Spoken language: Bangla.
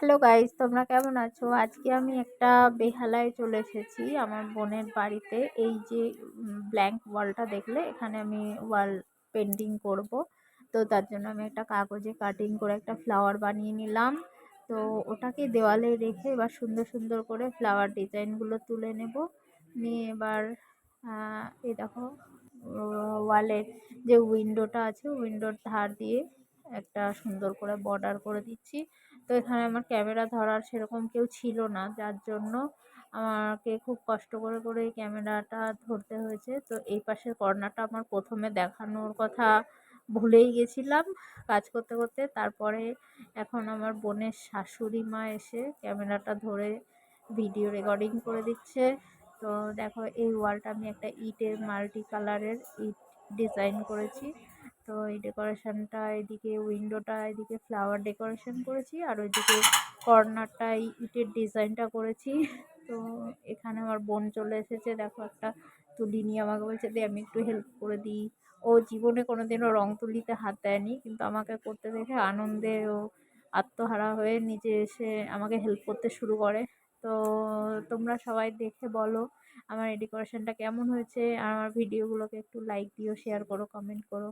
হ্যালো গাইজ তোমরা কেমন আছো? আজকে আমি একটা বেহালায় চলে এসেছি আমার বোনের বাড়িতে। এই যে ব্ল্যাঙ্ক ওয়ালটা দেখলে, এখানে আমি ওয়াল পেন্টিং করব। তো তার জন্য আমি একটা কাগজে কাটিং করে একটা ফ্লাওয়ার বানিয়ে নিলাম। তো ওটাকে দেওয়ালে রেখে এবার সুন্দর সুন্দর করে ফ্লাওয়ার ডিজাইনগুলো তুলে নেব। নিয়ে এবার এই দেখো ওয়ালের যে উইন্ডোটা আছে উইন্ডোর ধার দিয়ে একটা সুন্দর করে বর্ডার করে দিচ্ছি। তো এখানে আমার ক্যামেরা ধরার সেরকম কেউ ছিল না, যার জন্য আমাকে খুব কষ্ট করে করে এই ক্যামেরাটা ধরতে হয়েছে। তো এই পাশের কর্নারটা আমার প্রথমে দেখানোর কথা ভুলেই গেছিলাম কাজ করতে করতে। তারপরে এখন আমার বোনের শাশুড়ি মা এসে ক্যামেরাটা ধরে ভিডিও রেকর্ডিং করে দিচ্ছে। তো দেখো এই ওয়ালটা আমি একটা ইটের মাল্টি কালারের ইট ডিজাইন করেছি। তো এই ডেকোরেশনটা এদিকে উইন্ডোটা এদিকে ফ্লাওয়ার ডেকোরেশন করেছি, আর ওইদিকে কর্নারটাই ইটের ডিজাইনটা করেছি। তো এখানে আমার বোন চলে এসেছে, দেখো একটা তুলি নিয়ে আমাকে বলছে দিয়ে আমি একটু হেল্প করে দিই। ও জীবনে কোনো দিনও রং তুলিতে হাত দেয়নি, কিন্তু আমাকে করতে দেখে আনন্দে ও আত্মহারা হয়ে নিজে এসে আমাকে হেল্প করতে শুরু করে। তো তোমরা সবাই দেখে বলো আমার এই ডেকোরেশনটা কেমন হয়েছে। আর আমার ভিডিওগুলোকে একটু লাইক দিও শেয়ার করো কমেন্ট করো।